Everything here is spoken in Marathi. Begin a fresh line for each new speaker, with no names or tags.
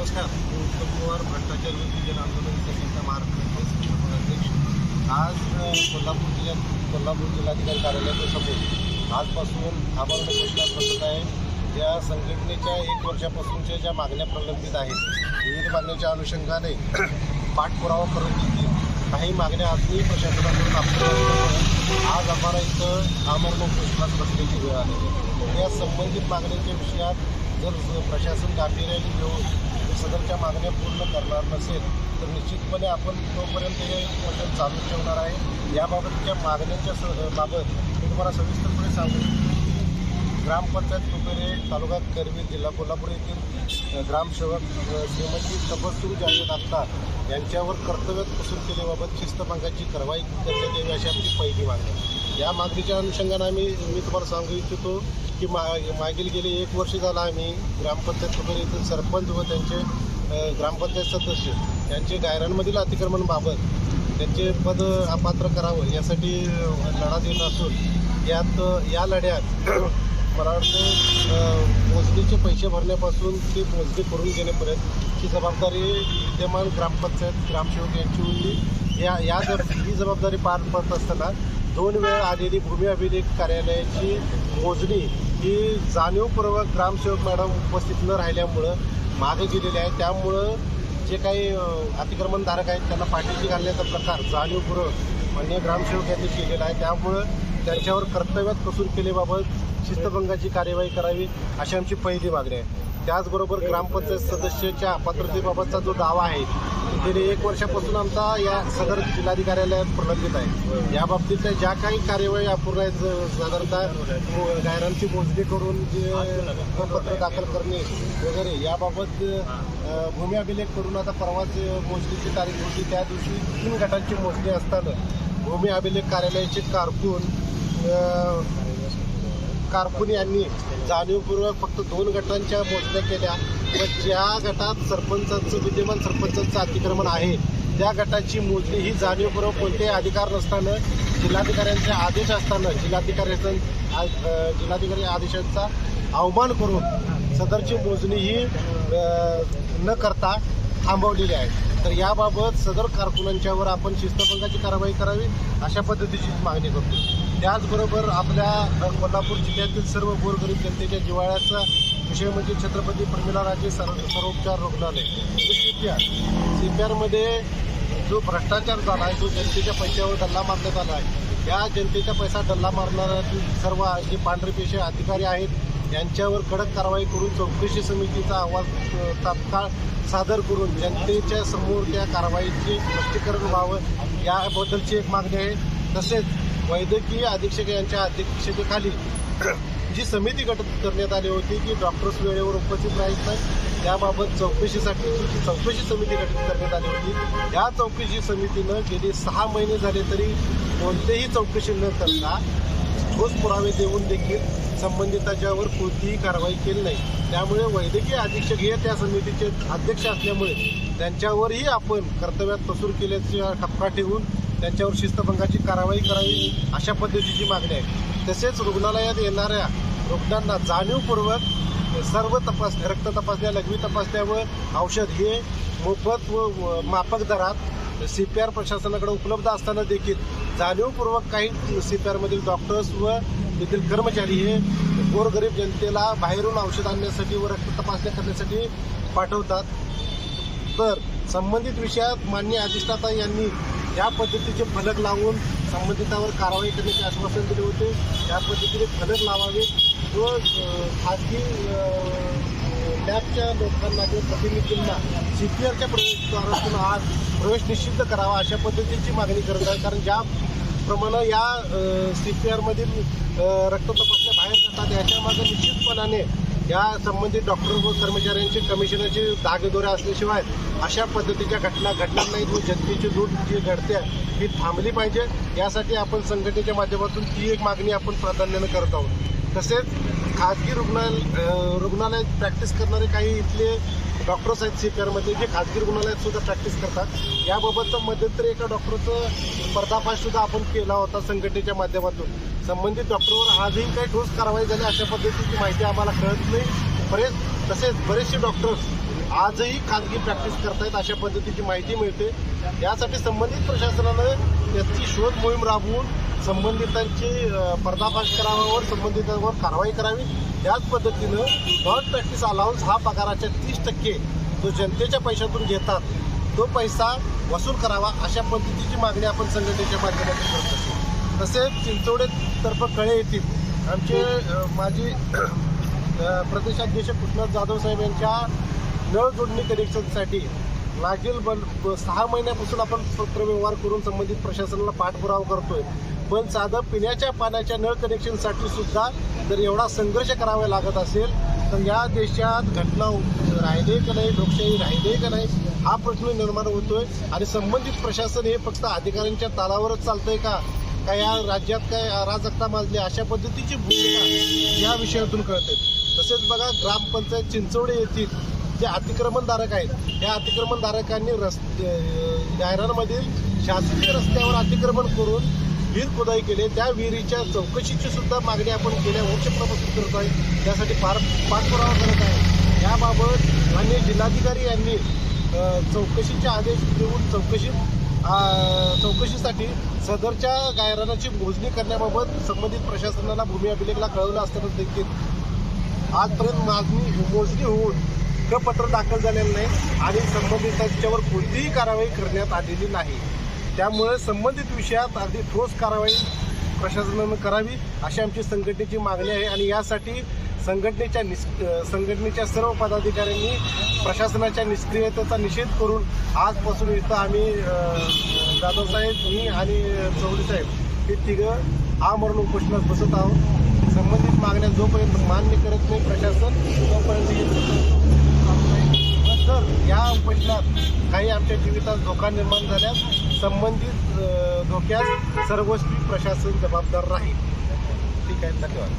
नमस्कार. मी उत्तम कुमार भ्रष्टाचार विरोधी जन आंदोलन समितीचा महाराष्ट्राचे संस्थापक अध्यक्ष. आज कोल्हापूर जिल्ह्यात कोल्हापूर जिल्हाधिकारी कार्यालयाच्या समोर आजपासून आभार घोषणा करत आहे. ज्या संघटनेच्या एक वर्षापासूनच्या ज्या मागण्या प्रलंबित आहेत विविध मागण्याच्या अनुषंगाने पाठपुरावा करून घेतली. काही मागण्या अजूनही प्रशासनाकडून आपल्या आज आम्हाला इथं आमरण घोषणा बसण्याची वेळ आली या संबंधित मागण्यांच्या विषयात जर प्रशासन गांभीर्याने घेऊन सदरच्या मागण्या पूर्ण करणार नसेल तर निश्चितपणे आपण तोपर्यंत हे उपोषण चालू ठेवणार आहे. याबाबतच्या मागण्यांच्या स बाबत मी तुम्हाला सविस्तरपणे सांगू ग्रामपंचायत कुपेरे तालुका करवीर जिल्हा कोल्हापूर येथील ग्रामसेवक श्रीमती तपस्वी जावेद अख्तार यांच्यावर कर्तव्यात कसूर केल्याबाबत शिस्तभंगाची कारवाई करण्यात यावी अशी आमची पहिली मागणी या मागणीच्या अनुषंगाने आम्ही मी तुम्हाला सांगू इच्छितो की मा मागील गेले एक वर्ष झालं आम्ही ग्रामपंचायत वगैरे येथील सरपंच व त्यांचे ग्रामपंचायत सदस्य यांचे गायरांमधील अतिक्रमणबाबत त्यांचे पद अपात्र करावं यासाठी लढा देत असून यात या लढ्यात मला वाटतं मोजणीचे पैसे भरण्यापासून ते मोजणी करून घेण्यापर्यंत ही जबाबदारी विद्यमान ग्रामपंचायत ग्रामसेवक यांची होती. या या जर ही जबाबदारी पार पडत असताना दोन वेळ आलेली भूमी अभिलेख कार्यालयाची मोजणी ही जाणीवपूर्वक ग्रामसेवक मॅडम उपस्थित न राहिल्यामुळं मागे गेलेले आहे त्यामुळं जे काही अतिक्रमणधारक आहेत त्यांना पाठीशी घालण्याचा प्रकार जाणीवपूर्वक मान्य ग्रामसेवक यांनी केलेला आहे. त्यामुळं त्यांच्यावर कर्तव्यात कसूर केलेबाबत शिस्तभंगाची कार्यवाही करावी अशी आमची पहिली मागणी आहे. त्याचबरोबर ग्रामपंचायत सदस्याच्या पात्रतेबाबतचा जो दावा आहे गेले एक वर्षापासून आमचा या सदर जिल्हाधिकार्यालयात प्रलंबित आहे. या बाबतीतल्या ज्या काही कार्यवाही अपूर्ण आहेत साधारणतः गायरांची मोजणी करून जे पत्र दाखल करणे वगैरे याबाबत भूमी अभिलेख करून आता परवाच मोजणीची तारीख होती. त्या दिवशी तीन गटांची मोजणी असताना भूमी अभिलेख कार्यालयाचे कारकून कारकून यांनी जाणीवपूर्वक फक्त दोन गटांच्या मोजण्या केल्या. व ज्या गटात सरपंचांचं विद्यमान सरपंचांचं अतिक्रमण आहे त्या गटाची मोजणी ही जाणीवपूर्वक कोणतेही अधिकार नसताना जिल्हाधिकाऱ्यांचे आदेश असताना जिल्हाधिकाऱ्यांचा आ- जिल्हाधिकारी आदेशांचा अवमान करून सदरची मोजणी ही न करता थांबवलेली आहे. तर याबाबत सदर कारकुनांच्यावर आपण शिस्तभंगाची कारवाई करावी अशा पद्धतीची मागणी करतो. त्याचबरोबर आपल्या कोल्हापूर जिल्ह्यातील सर्व गोरगरीब जनतेच्या जिव्हाळ्याचा विषय म्हणजे छत्रपती प्रमिला राजे सर सर्वोपचार रुग्णालय. C P R C P आरमध्ये जो भ्रष्टाचार झाला आहे जो जनतेच्या पैशावर डल्ला मारण्यात आला आहे या जनतेचा पैसा डल्ला मारणाऱ्या सर्व जे पांढरेपेशे अधिकारी आहेत यांच्यावर कडक कारवाई करून चौकशी समितीचा अहवाल तात्काळ सादर करून जनतेच्या समोर त्या कारवाईचे स्पष्टीकरण व्हावं याबद्दलची एक मागणी आहे. तसेच वैद्यकीय अधीक्षक यांच्या अध्यक्षतेखाली जी समिती गठीत करण्यात आली होती की डॉक्टर्स वेळेवर उपस्थित राहत नाही. त्याबाबत चौकशीसाठी जी चौकशी समिती गठीत करण्यात आली होती या चौकशी समितीनं गेली सहा महिने झाले तरी कोणतेही चौकशी न करता ठोस पुरावे देऊन देखील संबंधिताच्यावर कोणतीही कारवाई केली नाही. त्यामुळे वैद्यकीय अधीक्षक हे त्या समितीचे अध्यक्ष असल्यामुळे त्यांच्यावरही आपण कर्तव्यात कसूर केल्याचा ठपका ठेवून त्यांच्यावर शिस्तभंगाची कारवाई करावी अशा पद्धतीची मागणी आहे. तसेच रुग्णालयात येणाऱ्या रुग्णांना जाणीवपूर्वक सर्व तपास रक्त तपासण्या लघवी तपासण्या व औषध हे मोफत व व माफक दरात सी पी आर प्रशासनाकडे उपलब्ध असताना देखील जाणीवपूर्वक काही सी पी आरमधील डॉक्टर्स व तेथील कर्मचारी हे गोरगरीब जनतेला बाहेरून औषध आणण्यासाठी व रक्त तपासण्या करण्यासाठी पाठवतात. तर संबंधित विषयात मान्य अधिष्ठाता यांनी ज्या पद्धतीचे फलक लावून संबंधितावर कारवाई करण्याचे आश्वासन दिले होते त्या पद्धतीने फलक लावावे व खाजगी लॅबच्या लोकांना किंवा प्रतिनिधींना सी पी आरच्या प्रवेशद्वारातून आज प्रवेश निश्चित करावा अशा पद्धतीची मागणी करत आहे. कारण ज्या प्रमाणे या सी पी आरमधील रक्त तपासण्या बाहेर जातात याच्यामागे निश्चितपणाने या संबंधित डॉक्टर व कर्मचाऱ्यांचे कमिशनरचे दागदोरे असल्याशिवाय अशा पद्धतीच्या घटना घडणार नाहीत व जनतेची लूट जी घडते ही थांबली पाहिजे. यासाठी आपण संघटनेच्या माध्यमातून ती एक मागणी आपण प्राधान्यानं करत आहोत. तसेच खाजगी रुग्णालय रुग्णालयात प्रॅक्टिस करणारे काही इथले डॉक्टर्स आहेत सीपीआरमध्ये जे खाजगी रुग्णालयात सुद्धा प्रॅक्टिस करतात. याबाबतचं मध्यंतरी एका डॉक्टरचं पर्दाफाश सुद्धा आपण केला होता संघटनेच्या माध्यमातून. संबंधित डॉक्टरवर आजही काही ठोस कारवाई झाली अशा पद्धतीची माहिती आम्हाला कळत नाही. बरेच तसेच बरेचसे डॉक्टर्स आजही खाजगी प्रॅक्टिस करतायत अशा पद्धतीची माहिती मिळते. यासाठी संबंधित प्रशासनानं याची शोध मोहीम राबवून संबंधितांची पर्दाफाश करावावर संबंधितांवर कारवाई करावी. त्याच पद्धतीनं नॉन प्रॅक्टिस अलाउन्स हा पगाराच्या तीस टक्के जो जनतेच्या पैशातून घेतात तो पैसा वसूल करावा अशा पद्धतीची मागणी आपण संघटनेच्या माध्यमातून करतो तसेच चिंचवडेतर्फ कळे येथील आमचे माजी प्रदेशाध्यक्ष कृष्णनाथ जाधव साहेब यांच्या नळ जोडणी कनेक्शनसाठी मागील बन सहा महिन्यापासून आपण पत्रव्यवहार करून संबंधित प्रशासनाला पाठपुरावा करतोय. पण साधं पिण्याच्या पाण्याच्या नळ कनेक्शनसाठी सुद्धा जर एवढा संघर्ष करावा लागत असेल तर या देशात घटना हो, राहिले का नाही लोकशाही राहिले का नाही हा प्रश्न निर्माण होतोय. आणि संबंधित प्रशासन हे फक्त अधिकाऱ्यांच्या तालावरच चालतंय का? का या राज्यात काय अराजकता माजली अशा पद्धतीची भूमिका या विषयातून कळते तसेच बघा ग्रामपंचायत चिंचवडे येथील जे अतिक्रमणधारक आहेत या अतिक्रमणधारकांनी रस्ते गायरांमधील शासकीय रस्त्यावर अतिक्रमण करून विहीर खोदाई केले. त्या विहिरीच्या चौकशीची सुद्धा मागणी आपण केल्या वर्षभरापासून करत आहे. त्यासाठी पार पाठपुरावा करत आहे. याबाबत माननीय जिल्हाधिकारी यांनी चौकशीचे आदेश देऊन चौकशी चौकशीसाठी सदरच्या गायरानाची मोजणी करण्याबाबत संबंधित प्रशासनाला भूमी अभिलेखला कळवलं असताना देखील आजपर्यंत मागणी मोजणी होऊन क पत्र दाखल झालेलं नाही आणि संबंधितांच्यावर कोणतीही कारवाई करण्यात आलेली नाही. त्यामुळे संबंधित विषयात अगदी ठोस कारवाई प्रशासनानं करावी अशी आमची संघटनेची मागणी आहे आणि यासाठी संघटनेच्या निस संघटनेच्या सर्व पदाधिकाऱ्यांनी प्रशासनाच्या निष्क्रियतेचा निषेध करून आजपासून इथं आम्ही अ, जाधव साहेब मी आणि चौधरी साहेब हे तिघं आमरण उपोषणात बसत आहोत. संबंधित मागण्या जोपर्यंत मान्य करत नाही प्रशासन तोपर्यंत हे जर या उपोषणात काही आमच्या जीवितात धोका निर्माण झाल्यास संबंधित धोक्यास सर्वस्वी प्रशासन जबाबदार राहील. ठीक आहे धन्यवाद.